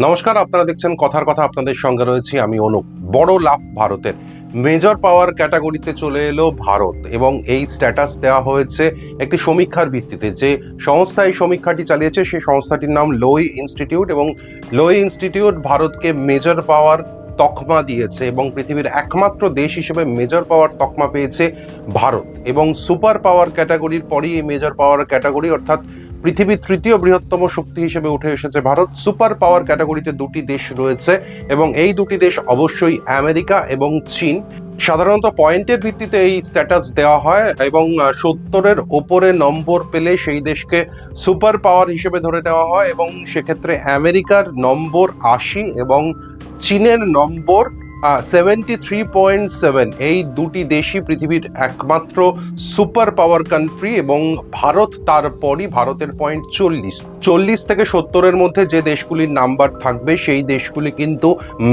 নমস্কার, আপনারা দেখছেন কথার কথা, আপনাদের সঙ্গে রয়েছি আমি অনুপ। বড় লাভ ভারতের। মেজর পাওয়ার ক্যাটাগরিতে চলে এলো ভারত এবং এই স্ট্যাটাস দেওয়া হয়েছে একটি সমীক্ষার ভিত্তিতে। যে সংস্থা এই সমীক্ষাটি চালিয়েছে সেই সংস্থাটির নাম লোই ইনস্টিটিউট এবং লোই ইনস্টিটিউট ভারতকে মেজর পাওয়ার তকমা দিয়েছে এবং পৃথিবীর একমাত্র দেশ হিসেবে মেজর পাওয়ার তকমা পেয়েছে ভারত এবং সুপার পাওয়ার ক্যাটাগরির পরই এই মেজর পাওয়ার ক্যাটাগরি অর্থাৎ পৃথিবীর তৃতীয় বৃহত্তম শক্তি হিসেবে উঠে এসেছে ভারত। সুপার পাওয়ার ক্যাটাগরিতে দুটি দেশ রয়েছে এবং এই দুটি দেশ অবশ্যই আমেরিকা এবং চীন। সাধারণত পয়েন্টের ভিত্তিতে এই স্ট্যাটাস দেওয়া হয় এবং সত্তরের ওপরে নম্বর পেলে সেই দেশকে সুপার পাওয়ার হিসেবে ধরে নেওয়া হয় এবং সেক্ষেত্রে আমেরিকার নম্বর আশি এবং চীনের number seventy three point seven এই দুটি দেশই পৃথিবীর একমাত্র সুপার পাওয়ার কান্ট্রি এবং ভারত তারপরই ভারতের পয়েন্ট চল্লিশ। চল্লিশ থেকে সত্তরের মধ্যে যে দেশগুলির নাম্বার থাকবে, সেই দেশগুলি কিন্তু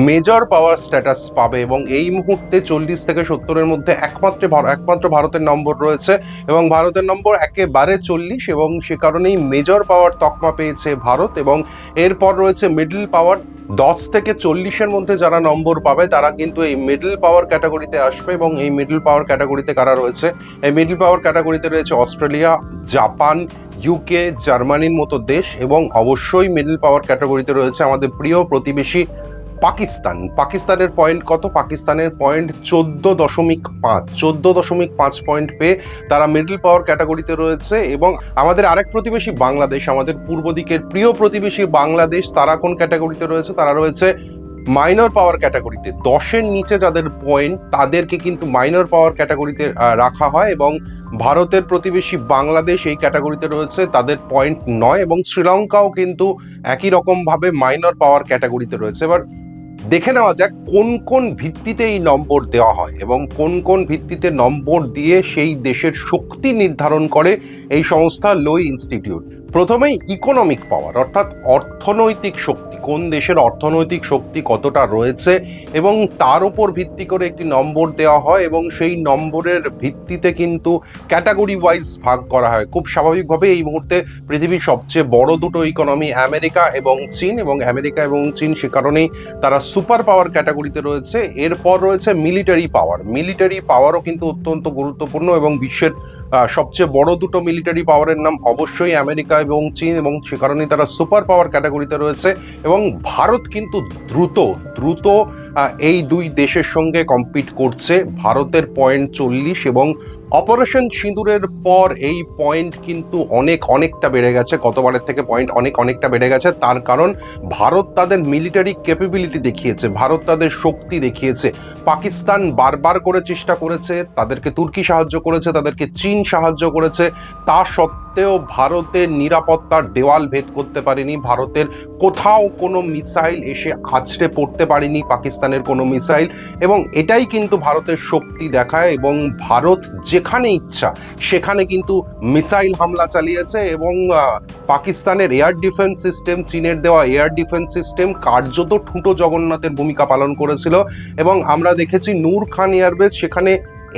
মেজর পাওয়ার স্ট্যাটাস পাবে এবং এই মুহূর্তে চল্লিশ থেকে সত্তরের মধ্যে একমাত্র একমাত্র ভারতের নম্বর রয়েছে এবং ভারতের নম্বর একেবারে চল্লিশ এবং সে কারণেই মেজর পাওয়ার তকমা পেয়েছে ভারত এবং এরপর রয়েছে মিডল পাওয়ার দশ থেকে চল্লিশের মধ্যে যারা নম্বর পাবে, তারা কিন্তু এই মিডল পাওয়ার ক্যাটাগরিতে আসবে এবং এই মিডল পাওয়ার ক্যাটাগরিতে কারা রয়েছে? এই মিডল পাওয়ার ক্যাটাগরিতে রয়েছে অস্ট্রেলিয়া, জাপান ইউকে জার্মানির মতো দেশ এবং অবশ্যই মিডল পাওয়ার ক্যাটাগরিতে রয়েছে আমাদের প্রিয় প্রতিবেশী পাকিস্তান। পাকিস্তানের পয়েন্ট কত? পাকিস্তানের পয়েন্ট চোদ্দ দশমিক পাঁচ। চোদ্দ দশমিক পাঁচ পয়েন্ট পেয়ে তারা মিডল পাওয়ার ক্যাটাগরিতে রয়েছে এবং আমাদের আরেক প্রতিবেশী বাংলাদেশ, আমাদের পূর্ব দিকের প্রিয় প্রতিবেশী বাংলাদেশ, তারা কোন ক্যাটাগরিতে রয়েছে? তারা রয়েছে মাইনর পাওয়ার ক্যাটাগরিতে দশের নিচে যাদের পয়েন্ট তাদেরকে কিন্তু মাইনর পাওয়ার ক্যাটাগরিতে রাখা হয় এবং ভারতের প্রতিবেশী বাংলাদেশ এই ক্যাটাগরিতে রয়েছে, তাদের পয়েন্ট নয় এবং শ্রীলঙ্কাও কিন্তু একই রকমভাবে মাইনর পাওয়ার ক্যাটাগরিতে রয়েছে। এবার দেখে নেওয়া যাক কোন কোন ভিত্তিতে এই নম্বর দেওয়া হয় এবং কোন কোন ভিত্তিতে নম্বর দিয়ে সেই দেশের শক্তি নির্ধারণ করে এই সংস্থা লোই ইনস্টিটিউট। প্রথমেই ইকোনমিক পাওয়ার অর্থাৎ অর্থনৈতিক শক্তি, কোন দেশের অর্থনৈতিক শক্তি কতটা রয়েছে এবং তার উপর ভিত্তি করে একটি নম্বর দেওয়া হয় এবং সেই নম্বরের ভিত্তিতে কিন্তু ক্যাটাগরি ওয়াইজ ভাগ করা হয়। খুব স্বাভাবিকভাবে এই মুহূর্তে পৃথিবীর সবচেয়ে বড় দুটো ইকোনমি আমেরিকা এবং চীন এবং আমেরিকা এবং চীন সে কারণেই তারা সুপার পাওয়ার ক্যাটাগরিতে রয়েছে। এরপর রয়েছে মিলিটারি পাওয়ার মিলিটারি পাওয়ারও কিন্তু অত্যন্ত গুরুত্বপূর্ণ এবং বিশ্বের সবচেয়ে বড় দুটো মিলিটারি পাওয়ারের নাম অবশ্যই আমেরিকা এবং চীন এবং সে কারণেই তারা সুপার পাওয়ার ক্যাটাগরিতে রয়েছে এবং ভারত কিন্তু দ্রুত দ্রুত এই দুই দেশের সঙ্গে কম্পিট করছে। ভারতের পয়েন্ট চল্লিশ এবং অপারেশন সিঁদুরের পর এই পয়েন্ট কিন্তু অনেক, অনেকটা বেড়ে গেছে। গতবারের থেকে পয়েন্ট অনেক, অনেকটা বেড়ে গেছে। তার কারণ ভারত তাদের মিলিটারি ক্যাপেবিলিটি দেখিয়েছে, ভারত তাদের শক্তি দেখিয়েছে। পাকিস্তান বারবার করে চেষ্টা করেছে, তাদেরকে তুর্কি সাহায্য করেছে, তাদেরকে চীন সাহায্য করেছে। তা সত্ত্বেও ভারতের নিরাপত্তার দেওয়াল ভেদ করতে পারেনি। ভারতের কোথাও কোনো মিসাইল এসে আছড়ে পড়তে পারেনি পাকিস্তানের কোনো মিসাইল এবং এটাই কিন্তু ভারতের শক্তি দেখায় এবং ভারত যেখানে ইচ্ছা, সেখানে কিন্তু মিসাইল হামলা চালিয়েছে এবং পাকিস্তানের এয়ার ডিফেন্স সিস্টেম, চীনের দেওয়া এয়ার ডিফেন্স সিস্টেম কার্যত ঠুঁটো জগন্নাথের ভূমিকা পালন করেছিল এবং আমরা দেখেছি নূর খান এয়ারবেস সেখানে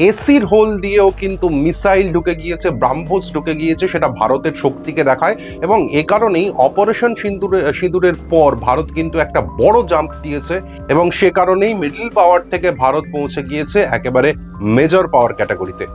এসির হোল দিয়েও কিন্তু মিসাইল ঢুকে গিয়েছে, ব্রাহ্মোস ঢুকে গিয়েছে, সেটা ভারতের শক্তিকে দেখায় এবং এ কারণেই অপারেশন সিঁদুরে সিঁদুরের পর ভারত কিন্তু একটা বড় জাম্প দিয়েছে এবং সে কারণেই মিডল পাওয়ার থেকে ভারত পৌঁছে গিয়েছে একেবারে মেজর পাওয়ার ক্যাটাগরিতে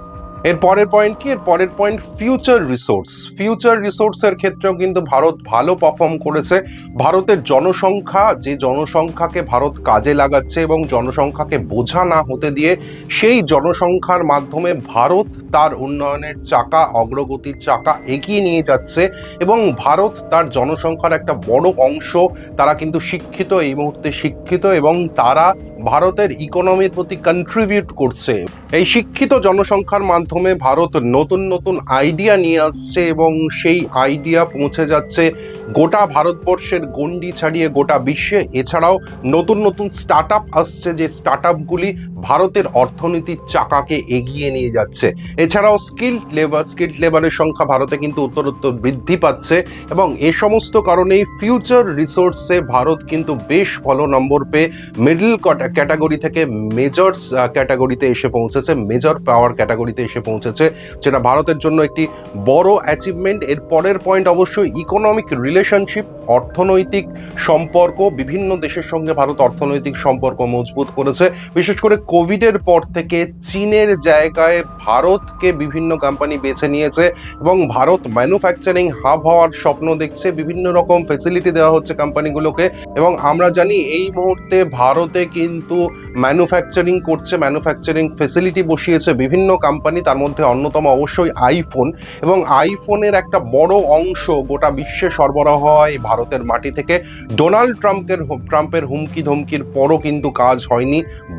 এর পরের পয়েন্ট কি? এর পরের পয়েন্ট ফিউচার রিসোর্স ফিউচার রিসোর্সের ক্ষেত্রেও কিন্তু ভারত ভালো পারফর্ম করেছে। ভারতের জনসংখ্যা, যে জনসংখ্যাকে ভারত কাজে লাগাচ্ছে এবং জনসংখ্যাকে বোঝা না হতে দিয়ে সেই জনসংখ্যার মাধ্যমে ভারত তার উন্নয়নের চাকা, অগ্রগতির চাকা এগিয়ে নিয়ে যাচ্ছে এবং ভারত তার জনসংখ্যার একটা বড় অংশ। তারা কিন্তু শিক্ষিত এই মুহূর্তে শিক্ষিত এবং তারা ভারতের ইকোনমির প্রতি কন্ট্রিবিউট করছে। এই শিক্ষিত জনসংখ্যার মাধ্যমে ভারত নতুন নতুন আইডিয়া নিয়ে আসছে এবং সেই আইডিয়া পৌঁছে যাচ্ছে গোটা ভারতবর্ষের গণ্ডি ছাড়িয়ে গোটা বিশ্বে। এছাড়াও নতুন নতুন স্টার্ট আসছে যে স্টার্ট আপগুলি ভারতের অর্থনীতির চাকাকে এগিয়ে নিয়ে যাচ্ছে। এছাড়াও স্কিল্ড লেবার স্কিল্ড লেবারের সংখ্যা ভারতে কিন্তু উত্তরোত্তর বৃদ্ধি পাচ্ছে এবং এ সমস্ত কারণেই ফিউচার রিসোর্সে ভারত কিন্তু বেশ ভালো নম্বর পেয়ে মিডল ক্যাটাগরি থেকে মেজর ক্যাটাগরিতে এসে পৌঁছেছে। মেজর পাওয়ার ক্যাটাগরিতে এসে এসে পৌঁছেছে, যেটা ভারতের জন্য একটি বড় অ্যাচিভমেন্ট এর পরের পয়েন্ট অবশ্যই ইকোনমিক রিলেশনশিপ অর্থনৈতিক সম্পর্ক। বিভিন্ন দেশের সঙ্গে ভারত অর্থনৈতিক সম্পর্ক মজবুত করেছে। বিশেষ করে কোভিডের পর থেকে চীনের জায়গায় ভারতকে বিভিন্ন কোম্পানি বেছে নিয়েছে এবং ভারত ম্যানুফ্যাকচারিং হাব হওয়ার স্বপ্ন দেখছে। বিভিন্ন রকম ফেসিলিটি দেওয়া হচ্ছে কোম্পানিগুলোকে এবং আমরা জানি এই মুহূর্তে ভারতে কিন্তু ম্যানুফ্যাকচারিং করছে ম্যানুফ্যাকচারিং ফেসিলিটি বসিয়েছে বিভিন্ন কোম্পানি তার মধ্যে অন্যতম অবশ্যই আইফোন এবং আইফোনের একটা বড় অংশ গোটা বিশ্বে সরবরাহ হয় ভারতের মাটি থেকে। ডোনাল্ড ট্রাম্পের ট্রাম্পের হুমকি ধমকির পরও কিন্তু কাজ হয়নি।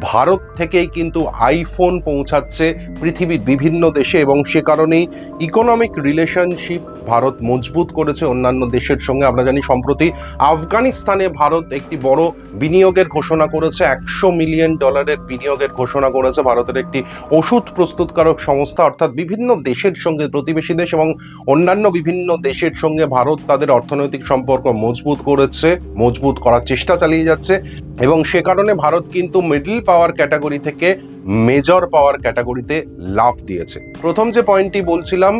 ভারত থেকেই কিন্তু আইফোন পৌঁছাচ্ছে পৃথিবীর বিভিন্ন দেশে এবং সে কারণেই ইকোনমিক রিলেশনশিপ ভারত মজবুত করেছে অন্যান্য দেশের সঙ্গে। আমরা জানি সম্প্রতি আফগানিস্তানে ভারত একটি বড় বিনিয়োগের ঘোষণা করেছে। একশো মিলিয়ন ডলারের বিনিয়োগের ঘোষণা করেছে। ভারতের একটি ওষুধ প্রস্তুতকারক সংস্থা অর্থাৎ বিভিন্ন দেশের সঙ্গে প্রতিবেশী দেশ এবং অন্যান্য বিভিন্ন দেশের সঙ্গে ভারত তাদের অর্থনৈতিক সম্পর্ক মজবুত করেছে, মজবুত করার চেষ্টা চালিয়ে যাচ্ছে এবং সে কারণে ভারত কিন্তু মিডল পাওয়ার ক্যাটাগরি থেকে মেজর পাওয়ার ক্যাটাগরিতে লাভ দিয়েছে। প্রথম যে পয়েন্টটি বলছিলাম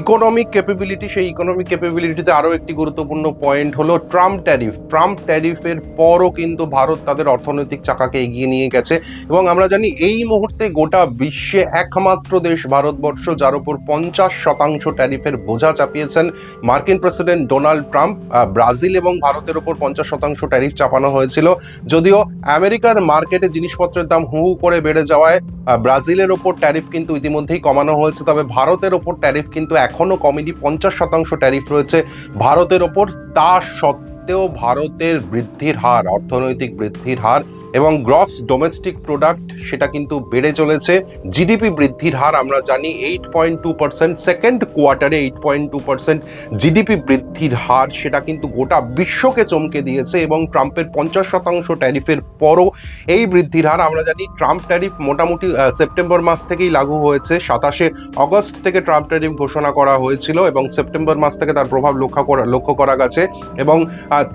ইকোনমিক ক্যাপাবিলিটি সেই ইকোনমিক ক্যাপাবিলিটিতে আরও একটি গুরুত্বপূর্ণ পয়েন্ট হলো ট্রাম্প ট্যারিফ ট্রাম্প ট্যারিফের পরও কিন্তু ভারত তাদের অর্থনৈতিক চাকাকে এগিয়ে নিয়ে গেছে এবং আমরা জানি এই মুহূর্তে গোটা বিশ্বে একমাত্র দেশ ভারতবর্ষ, যার উপর পঞ্চাশ শতাংশ ট্যারিফের বোঝা চাপিয়েছেন মার্কিন প্রেসিডেন্ট ডোনাল্ড ট্রাম্প। ব্রাজিল এবং ভারতের উপর পঞ্চাশ শতাংশ ট্যারিফ চাপানো হয়েছিল। যদিও আমেরিকার মার্কেটে জিনিসপত্রের দাম হু করে বেড়ে যাওয়ায় আহ, ব্রাজিলের ওপর ট্যারিফ কিন্তু ইতিমধ্যেই কমানো হয়েছে তবে ভারতের ওপর ট্যারিফ কিন্তু এখনও কমেডি পঞ্চাশ শতাংশ ট্যারিফ রয়েছে ভারতের ওপর। তা সত্ত্বেও ভারতের বৃদ্ধির হার অর্থনৈতিক বৃদ্ধির হার এবং গ্রস ডোমেস্টিক প্রোডাক্ট সেটা কিন্তু বেড়ে চলেছে। জিডিপি বৃদ্ধির হার আমরা জানি eight point two percent second কোয়ার্টারে eight point two percent GDP বৃদ্ধির হার, সেটা কিন্তু গোটা বিশ্বকে চমকে দিয়েছে এবং ট্রাম্পের পঞ্চাশ শতাংশ ট্যারিফের পরও এই বৃদ্ধির হার আমরা জানি ট্রাম্প ট্যারিফ মোটামুটি সেপ্টেম্বর মাস থেকেই লাগু হয়েছে। সাতাশে অগস্ট থেকে ট্রাম্প ট্যারিফ ঘোষণা করা হয়েছিল এবং সেপ্টেম্বর মাস থেকে তার প্রভাব লক্ষ্য করা লক্ষ্য করা গেছে এবং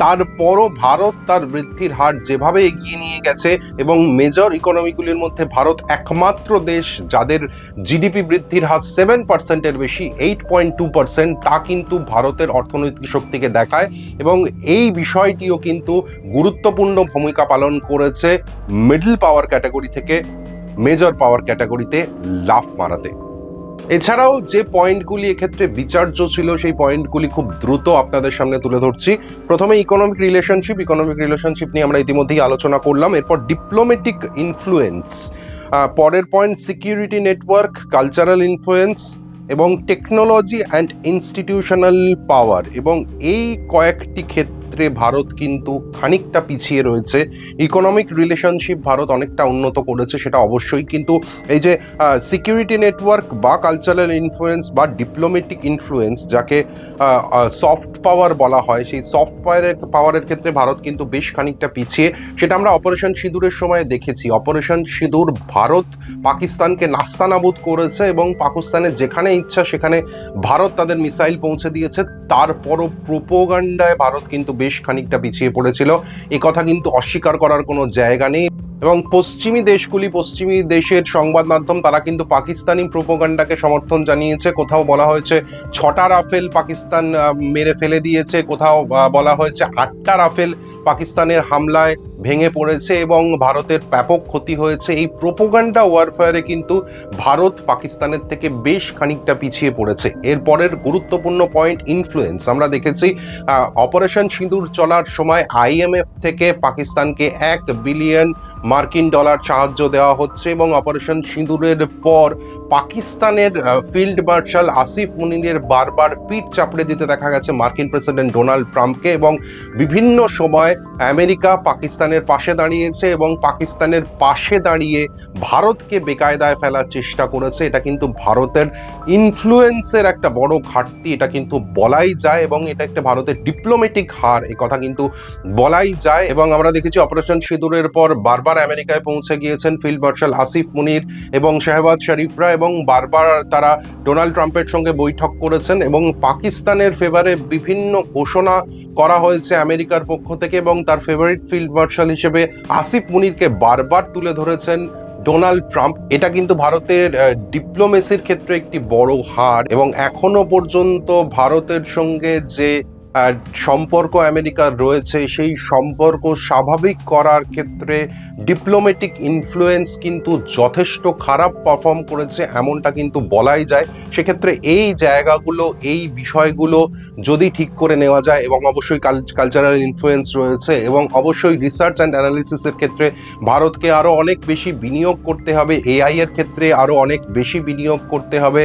তারপরও ভারত তার বৃদ্ধির হার যেভাবে এগিয়ে নিয়ে গেছে এবং মেজর ইকোনমিগুলির মধ্যে ভারত একমাত্র দেশ যাদের জিডিপি বৃদ্ধির হার সেভেন পার্সেন্টের বেশি এইট পয়েন্ট টু পার্সেন্ট তা কিন্তু ভারতের অর্থনৈতিক শক্তিকে দেখায় এবং এই বিষয়টিও কিন্তু গুরুত্বপূর্ণ ভূমিকা পালন করেছে মিডল পাওয়ার ক্যাটাগরি থেকে মেজর পাওয়ার ক্যাটাগরিতে লাফ মারাতে। এছাড়াও যে পয়েন্টগুলি এক্ষেত্রে বিচার্য ছিল, সেই পয়েন্টগুলি খুব দ্রুত আপনাদের সামনে তুলে ধরছি। প্রথমে ইকোনমিক রিলেশনশিপ ইকোনমিক রিলেশনশিপ নিয়ে আমরা ইতিমধ্যেই আলোচনা করলাম। এরপর ডিপ্লোমেটিক ইনফ্লুয়েন্স পরের point security network cultural influence এবং টেকনোলজি অ্যান্ড ইনস্টিটিউশনাল পাওয়ার এবং এই কয়েকটি ক্ষেত্রে ভারত কিন্তু খানিকটা পিছিয়ে রয়েছে। ইকোনমিক রিলেশনশিপ ভারত অনেকটা উন্নত করেছে সেটা অবশ্যই। কিন্তু এই যে সিকিউরিটি নেটওয়ার্ক বা কালচারাল ইনফ্লুয়েন্স বা ডিপ্লোমেটিক ইনফ্লুয়েন্স যাকে সফট পাওয়ার বলা হয়, সেই সফট পাওয়ারের পাওয়ারের ক্ষেত্রে ভারত কিন্তু বেশ খানিকটা পিছিয়ে। সেটা আমরা অপারেশন সিঁদুরের সময় দেখেছি। অপারেশন সিঁদুর ভারত পাকিস্তানকে নাস্তানাবুদ করেছে এবং পাকিস্তানের যেখানে ইচ্ছা সেখানে ভারত তাদের মিসাইল পৌঁছে দিয়েছে। তারপরও প্রোপোগান্ডায় ভারত কিন্তু বেশ খানিকটা পিছিয়ে পড়েছিল। কথা কিন্তু অস্বীকার করার কোনো জায়গা নেই। এবং পশ্চিমী দেশগুলি, পশ্চিমী দেশের সংবাদ মাধ্যম, তারা কিন্তু পাকিস্তানি প্রোপোগান্ডাকে সমর্থন জানিয়েছে। কোথাও বলা হয়েছে ছটা রাফেল পাকিস্তান মেরে ফেলে দিয়েছে। কোথাও বলা হয়েছে আটটা রাফেল পাকিস্তানের হামলায় ভেঙে পড়েছে এবং ভারতের ব্যাপক ক্ষতি হয়েছে। এই প্রোপোগান্ডা ওয়ারফেয়ারে কিন্তু ভারত পাকিস্তানের থেকে বেশ খানিকটা পিছিয়ে পড়েছে। এরপরের গুরুত্বপূর্ণ পয়েন্ট ইনফ্লুয়েন্স আমরা দেখেছি অপারেশন সিঁদুর চলার সময় আইএমএফ থেকে পাকিস্তানকে এক বিলিয়ন মার্কিন ডলার সাহায্য দেওয়া হচ্ছে এবং অপারেশন সিঁদুরের পর পাকিস্তানের ফিল্ড মার্শাল আসিফ মুনিরের বারবার পিঠ চাপড়ে দিতে দেখা গেছে মার্কিন প্রেসিডেন্ট ডোনাল্ড ট্রাম্পকে এবং বিভিন্ন সময় আমেরিকা পাকিস্তানের পাশে দাঁড়িয়েছে এবং পাকিস্তানের পাশে দাঁড়িয়ে ভারতকে বেকায়দায় ফেলার চেষ্টা করেছে। এটা কিন্তু ভারতের ইনফ্লুয়েন্সের একটা বড় ঘাটতি, এটা কিন্তু বলাই যায় এবং এটা একটা ভারতের ডিপ্লোমেটিক হার কথা কিন্তু বলাই যায় এবং আমরা দেখেছি অপারেশন সিঁদুরের পর বারবার আমেরিকায় পৌঁছে গিয়েছেন ফিল্ড মার্শাল আসিফ মুনির এবং শাহবাজ শরীফরা এবং বারবার তারা ডোনাল্ড ট্রাম্পের সঙ্গে বৈঠক করেছেন এবং পাকিস্তানের ফেভারে বিভিন্ন ঘোষণা করা হয়েছে আমেরিকার পক্ষ থেকে এবং তার ফেভারিট ফিল্ড মার্শাল হিসেবে আসিফ মুনিরকে বারবার তুলে ধরেছেন ডোনাল্ড ট্রাম্প। এটা কিন্তু ভারতের ডিপ্লোমেসির ক্ষেত্রে একটি বড় হার এবং এখনও পর্যন্ত ভারতের সঙ্গে যে সম্পর্ক আমেরিকার রয়েছে, সেই সম্পর্ক স্বাভাবিক করার ক্ষেত্রে ডিপ্লোম্যাটিক ইনফ্লুয়েন্স কিন্তু যথেষ্ট খারাপ পারফর্ম করেছে, এমনটা কিন্তু বলাই যায়। সেক্ষেত্রে এই জায়গাগুলো, এই বিষয়গুলো যদি ঠিক করে নেওয়া যায় এবং অবশ্যই কালচারাল ইনফ্লুয়েন্স রয়েছে এবং অবশ্যই রিসার্চ অ্যান্ড অ্যানালিসিসের ক্ষেত্রে ভারতকে আরও অনেক বেশি বিনিয়োগ করতে হবে এআই এর ক্ষেত্রে আরও অনেক বেশি বিনিয়োগ করতে হবে।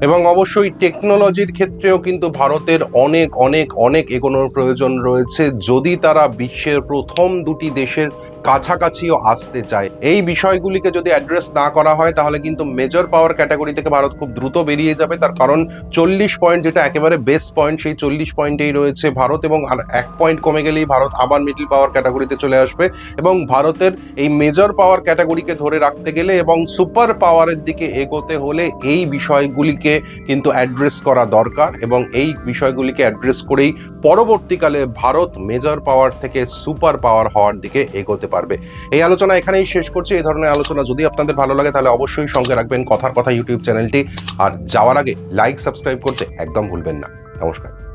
এবং অবশ্যই টেকনোলজির ক্ষেত্রেও কিন্তু ভারতের অনেক অনেক অনেক এগোনোর প্রয়োজন রয়েছে। যদি তারা বিশ্বের প্রথম দুটি দেশের কাছাকাছিও আসতে চায়, এই বিষয়গুলিকে যদি অ্যাড্রেস না করা হয়, তাহলে কিন্তু মেজর পাওয়ার ক্যাটাগরি থেকে ভারত খুব দ্রুত বেরিয়ে যাবে। তার কারণ চল্লিশ পয়েন্ট যেটা একেবারে বেস্ট পয়েন্ট সেই চল্লিশ পয়েন্টেই রয়েছে ভারত এবং আর এক পয়েন্ট কমে গেলেই ভারত আবার মিডল পাওয়ার ক্যাটাগরিতে চলে আসবে। এবং ভারতের এই মেজর পাওয়ার ক্যাটাগরিকে ধরে রাখতে গেলে এবং সুপার পাওয়ারের দিকে এগোতে হলে এই বিষয়গুলিকে কিন্তু অ্যাড্রেস করা দরকার এবং এই বিষয়গুলিকে অ্যাড্রেস করেই পরবর্তীকালে ভারত মেজর পাওয়ার থেকে সুপার পাওয়ার হওয়ার দিকে এগোতে পারবে। এই আলোচনা এখানেই শেষ করছি। এই ধরনের আলোচনা যদি আপনাদের ভালো লাগে তাহলে অবশ্যই সঙ্গে রাখবেন কথার কথা ইউটিউব চ্যানেলটি। আর যাওয়ার আগে লাইক সাবস্ক্রাইব করতে একদম ভুলবেন না। নমস্কার।